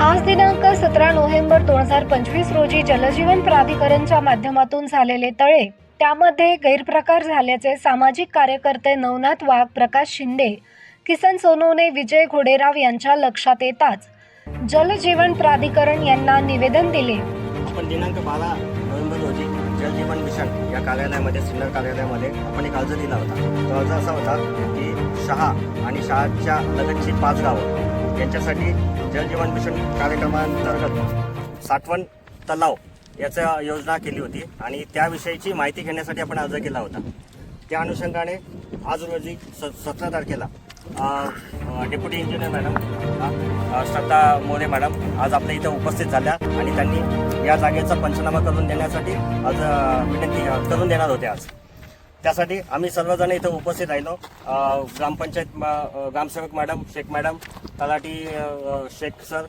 आज दिनांक सतरा नोव्हेंबर दोन हजार पंचवीस रोजी जलजीवन प्राधिकरणच्या माध्यमातून झालेले तळे त्यामध्ये गैरप्रकार झाल्याचे सामाजिक कार्यकर्ते नवनाथ वाघ प्रकाश शिंदे किसन सोनवणे विजय घोडेराव यांच्या लक्षात येताच जलजीवन प्राधिकरण यांना निवेदन दिले. आपण दिनांक बारा नोव्हेंबर रोजी जलजीवन मिशन या कार्यालयामध्ये सिन्नर कार्यालयामध्ये आपण एक अर्ज दिला होता. तो अर्ज असा होता की शहा आणि शहाच्या लगतची पाच गावं यांच्यासाठी जलजीवन मिशन कार्यक्रमांतर्गत साठवण तलाव याचा योजना केली होती आणि त्याविषयीची माहिती घेण्यासाठी आपण अर्ज केला होता. त्या अनुषंगाने आज रोजी स सतरा तारखेला deputy engineer madam Shraddha More madam आज आपल्या इथं उपस्थित झाल्या आणि त्यांनी या जागेचा पंचनामा करून देण्यासाठी आज विनंती करून देणार होते आज. त्यासाठी आम्ही सर्वजण इथं उपस्थित राहिलो. ग्रामपंचायत म- ग्रामसेवक मॅडम शेख मॅडम तलाठी शेख सर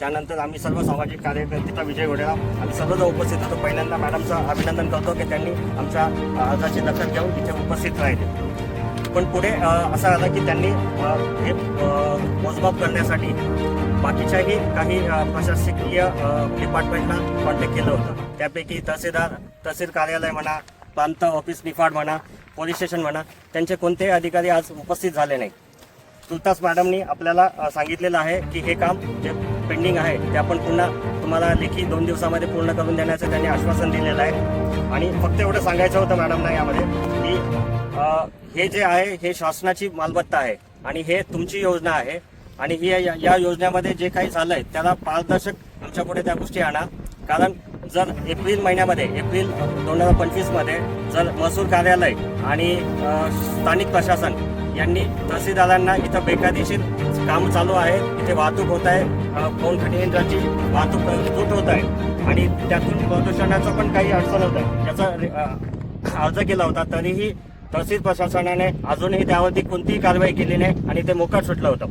त्यानंतर आम्ही सर्व सामाजिक कार्यकर्तेचा विजय घोडेराव आम्ही सर्वजण उपस्थित होतो. पहिल्यांदा मॅडमचं अभिनंदन करतो की त्यांनी आमच्या अर्जाची दखल घेऊन इथे उपस्थित राहिले. पण पुढे असं आलं की त्यांनी हे मोजमाप करण्यासाठी बाकीच्याही काही प्रशासकीय डिपार्टमेंटला कॉन्टॅक्ट केलं होतं. त्यापैकी तहसीलदार तहसील कार्यालय म्हणा प्रांत ऑफिस निफाड म्हणा पोलीस स्टेशन म्हणा त्यांचे कोणतेही अधिकारी आज उपस्थित झाले नाही. तुर्तास मॅडमनी आपल्याला सांगितलेलं आहे की हे काम जे पेंडिंग आहे ते आपण पुन्हा तुम्हाला लेखी दोन दिवसामध्ये पूर्ण करून देण्याचं त्यांनी आश्वासन दिलेलं आहे. आणि फक्त एवढं सांगायचं होतं मॅडमना यामध्ये की हे जे आहे हे शासनाची मालमत्ता आहे आणि हे तुमची योजना आहे. आणि ही या या योजनेमध्ये जे काही झालंय त्याला पारदर्शक आमच्या पुढे त्या गोष्टी आणा. कारण जर एप्रिल महिन्यामध्ये एप्रिल दोन हजार पंचवीसमध्ये जर महसूल कार्यालय आणि स्थानिक प्रशासन यांनी तहसीलदारांना इथं बेकायदेशीर काम चालू आहे इथे वाहतूक होत आहे फोन खटेंद्राची खनिजांची वाहतूक तूट होत आहे आणि त्यातून प्रदूषणाचं पण काही अडचण होत आहे. त्याचा अर्ज केला होता तरीही तहसील प्रशासनाने अजूनही त्यावरती कोणतीही कारवाई केली नाही आणि ते मोकाट सुटलं होतं.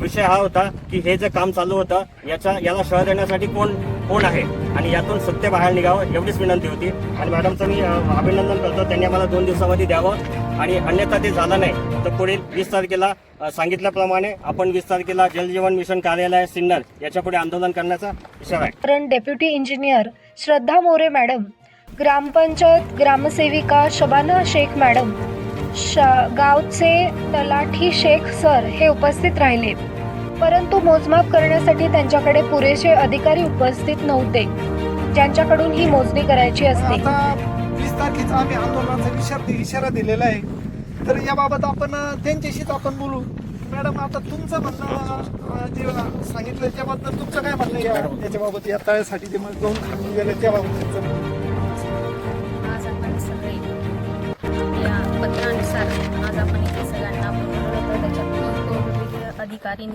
विषय हा होता की हे जे काम चालू होतं याचा याला शह देण्यासाठी कोण कोण आहे? आणि यातून सत्य बाहेर निघावं एवढीच विनंती होती. आणि मॅडमचं मी अभिनंदन करतो. त्यांनी आम्हाला दोन दिवसामध्ये द्यावं. आणि अन्यथा ते झालं नाही तर पुढील वीस तारखेला सांगितल्याप्रमाणे आपण वीस तारखेला जलजीवन मिशन कार्यालय सिन्नर याच्यापुढे आंदोलन करण्याचा इशारा आहे. कारण deputy engineer Shraddha More madam gram panchayat ग्रामसेविका Shabana Shaikh madam गावचे तलाठी शेख सर हे उपस्थित राहिले. परंतु मोजमाप करण्यासाठी त्यांच्याकडे पुरेसे अधिकारी उपस्थित नव्हते. ज्यांच्याकडून ही मोजणी करायची असते. आता वीस तारखेचा आम्ही आंदोलनाचा इशारा इशारा दिलेला आहे. तर याबाबत आपण त्यांच्याशीच आपण बोलू. मॅडम आता तुमचं म्हणणं जे सांगितलं त्याबद्दल तुमचं काय म्हणणं आहे याच्याबाबत? या तळ्यासाठी ते मग दोन त्याबाबत तुमचं आपल्या आज आपण इथे सगळ्यांना बोलवलं. त्याच्यात अधिकारी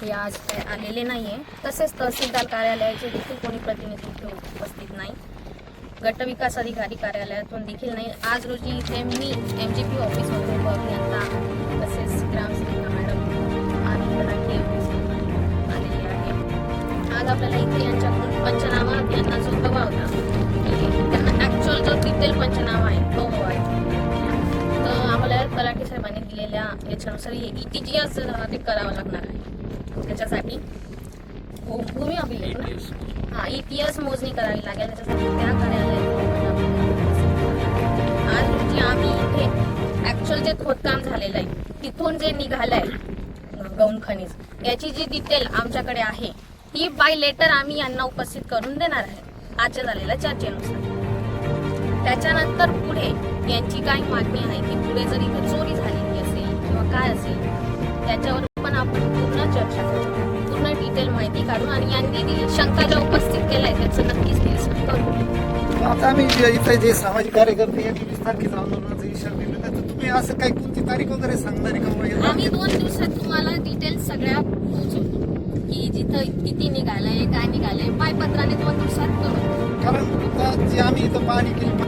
हे आज काय आलेले नाही आहे तसेच तहसीलदार कार्यालयाचे देखील कोणी प्रतिनिधित्व उपस्थित नाही. गटविकास अधिकारी कार्यालयातून देखील नाही. आज रोजी इथे मी एम जी पी ऑफिसमधून अभियंता तसेच ग्रामसेविका मॅडम आणि मराठी ऑफिसमधून आलेली आहे आज आपल्याला इथे यांच्याकडून पंचनामा अभियानाचा जो होता दिलेल्या याच्यानुसार ते करावं लागणार आहे. त्याच्यासाठी भूमी अभिलेख हा ई एस मोजणी करावी लागेल त्याच्यासाठी त्या कार्यालयात आज रोजी आम्ही इथे ऍक्च्युअल जे खोदकाम झालेलं आहे तिथून जे निघालं आहे गौण खनिज याची जी डिटेल आमच्याकडे आहे ती बाय लेटर आम्ही यांना उपस्थित करून देणार आहे आजच्या झालेल्या चर्चेनुसार. त्याच्यानंतर पुढे यांची काय मागणी आहे की पुढे जर इथे चोरी झाली त्याच्यावर पण आपण पूर्ण चर्चा करू. पूर्ण डिटेल माहिती काढू आणि यांनी दिली शंका ज्या उपस्थित केलाय त्याचं नक्कीच निरसन करू. आता आम्ही जे इथे जे सामाजिक कार्यकर्ते यांनी वीस तारखेचा आंदोलनाचा इशारा आहे तर तुम्ही असं काही कोणती तारीख वगैरे सांगणार आहे का? आम्ही दोन दिवसात तुम्हाला डिटेल्स सगळ्या पोहोचवतो की जिथं किती निघालंय काय निघालंय पायपत्राने दोन दिवसात कळू कारण जे आम्ही इथं पाहणी केली